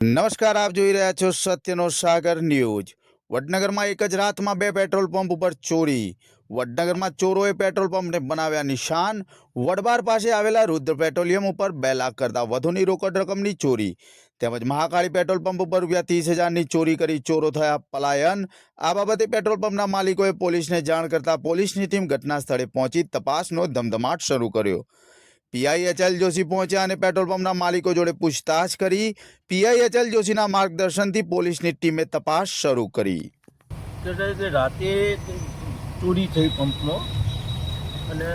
નમસ્કાર, આપ જોઈ રહ્યા છો સત્યનો સાગર ન્યૂઝ. વડનગરમાં એક જ રાતમાં બે પેટ્રોલ પંપ ઉપર ચોરી. વડનગરમાં ચોરોએ પેટ્રોલ પંપને બનાવ્યા નિશાન. વડબાર પાસે આવેલા રુદ્ર પેટ્રોલિયમ ઉપર બે લાખ કરતાં વધુની રોકડ રકમની ચોરી. તેમજ મહાકાળી પેટ્રોલ પંપ ઉપર રૂપિયા ત્રીસ હજારની ચોરી કરી ચોરો થયા પલાયન. આ બાબતે પેટ્રોલ પંપના માલિકોએ પોલીસને જાણ કરતાં પોલીસની ટીમ ઘટના સ્થળે પહોંચી તપાસનો ધમધમાટ શરૂ કર્યો. પીઆઈ એચએલ જોશી પહોંચ્યા અને પેટ્રોલ પંપના માલિકો જોડે પૂછતાછ કરી. પીઆઈ એચએલ જોશીના માર્ગદર્શનથી પોલીસની ટીમે તપાસ શરૂ કરી. રાતે ચોરી થઈ પંપનો અને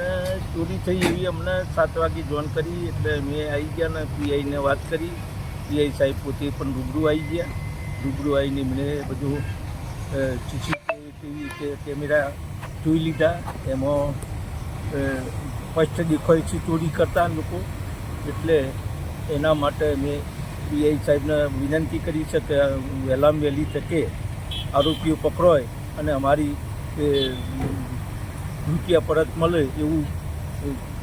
ચોરી થઈ એવી અમને સાત વાગે જોન કરી, એટલે મેં આવી ગયા ને પીઆઈને વાત કરી. પીઆઈ સાહેબ પોતે પણ રૂબરૂ આવી ગયા. રૂબરૂ આવીને મેં બધું સીસીટીવી કેમેરા જોઈ લીધા. એમાં ફર્સ્ટ દેખાય છે ચોરી કરતા લોકો. એટલે એના માટે મેં પીઆઈ સાહેબને વિનંતી કરી છે કે વહેલામાં વહેલી તકે આરોપીઓ પકડાય અને અમારી રૂપિયા પરત મળે એવું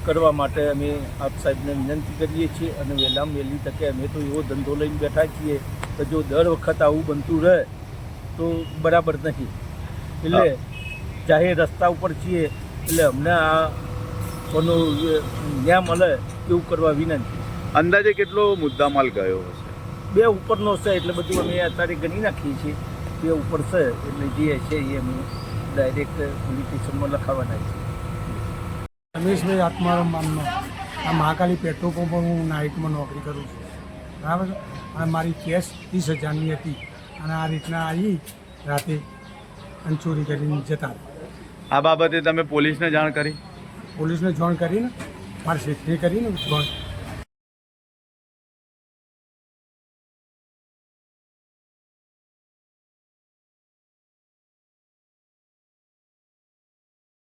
કરવા માટે અમે આપ સાહેબને વિનંતી કરીએ છીએ અને વહેલામાં વહેલી તકે અમે તો એવો ધંધો લઈને બેઠા છીએ કે જો દર વખત આવું બનતું રહે તો બરાબર નથી. એટલે જાહેર રસ્તા ઉપર છીએ. એટલે અમને આ કોનો ન્યાય મળે એવું કરવા વિનંતી. અંદાજે કેટલો મુદ્દામાલ ગયો હશે? બે ઉપરનો છે એટલે બધું અમે અત્યારે ગણી નાખીએ છીએ. બે ઉપર છે એટલે જે છે એ અમે ડાયરેક્ટ પોલીસ સ્ટેશનમાં લખાવાના છે. રમેશભાઈ આત્મારામ મામનો આ મહાકાલી પેટ્રોલ પંપ હું નાઇટમાં નોકરી કરું છું. બરાબર છે? અને મારી કેશ ત્રીસ હજારની હતી. અને આ રીતના આવી રાતે અને ચોરી કરીને જતા આ બાબતે તમે પોલીસને જાણ કરી? પોલીસને જોઈન કરીને મારી શેઠને કરીને જોણ